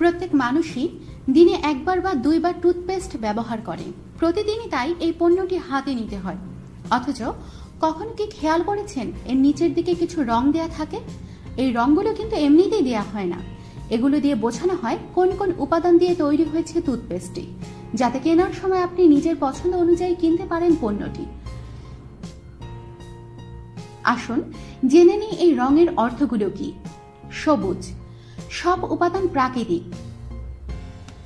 প্রত্যেক মানুষই দিনে একবার বা দুইবার টুথপেস্ট ব্যবহার করে। প্রতিদিনই তাই এই পণ্যটি হাতে নিতে হয়। অথচ কখনো কি খেয়াল করেছেন এর নিচের দিকে কিছু রং দেয়া থাকে? এই রংগুলো কিন্তু এমনিতেই দেয়া হয় না। এগুলো দিয়ে বোঝানো হয় কোন কোন উপাদান দিয়ে তৈরি হয়েছে টুথপেস্টটি, যাতে কেনার সময় আপনি নিজের পছন্দ অনুযায়ী কিনতে পারেন পণ্যটি। আসুন জেনে নিই এই রঙের অর্থগুলো কি। সবুজ সব উপাদান প্রাকৃতিক।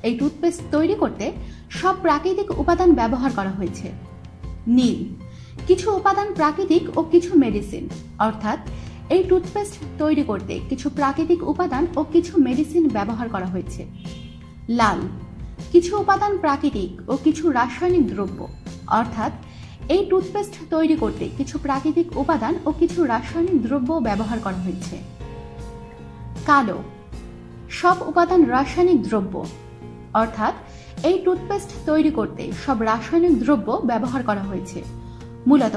এই টুথপেস্ট তৈরি করতে সব প্রাকৃতিক উপাদান ব্যবহার করা হয়েছে। নীল, কিছু উপাদান প্রাকৃতিক ও কিছু মেডিসিন অর্থাৎ এই টুথপেস্ট তৈরি করতে কিছু প্রাকৃতিক উপাদান ও কিছু মেডিসিন ব্যবহার করা হয়েছে। লাল, কিছু উপাদান প্রাকৃতিক ও কিছু রাসায়নিক দ্রব্য। অর্থাৎ এই টুথপেস্ট তৈরি করতে কিছু প্রাকৃতিক উপাদান ও কিছু রাসায়নিক দ্রব্য ব্যবহার করা হয়েছে। কালো সব উপাদান রাসায়নিক দ্রব্য। অর্থাৎ এই টুথপেস্ট তৈরি করতে সব রাসায়নিক দ্রব্য ব্যবহার করা হয়েছে। মূলত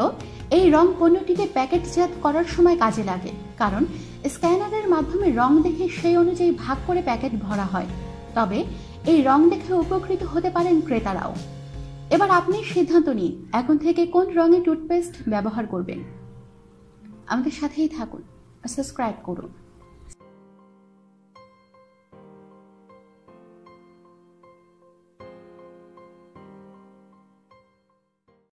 এই রং পণ্যটিকে প্যাকেটজাত করার সময় কাজে লাগে, কারণ স্ক্যানারের মাধ্যমে রং দেখে সেই অনুযায়ী ভাগ করে প্যাকেট ভরা হয়। তবে এই রং দেখে উপকৃত হতে পারেন ক্রেতারাও। এবার আপনি সিদ্ধান্ত নিন, এখন থেকে কোন রঙে টুথপেস্ট ব্যবহার করবেন। আমাদের সাথেই থাকুন, সাবস্ক্রাইব করুন।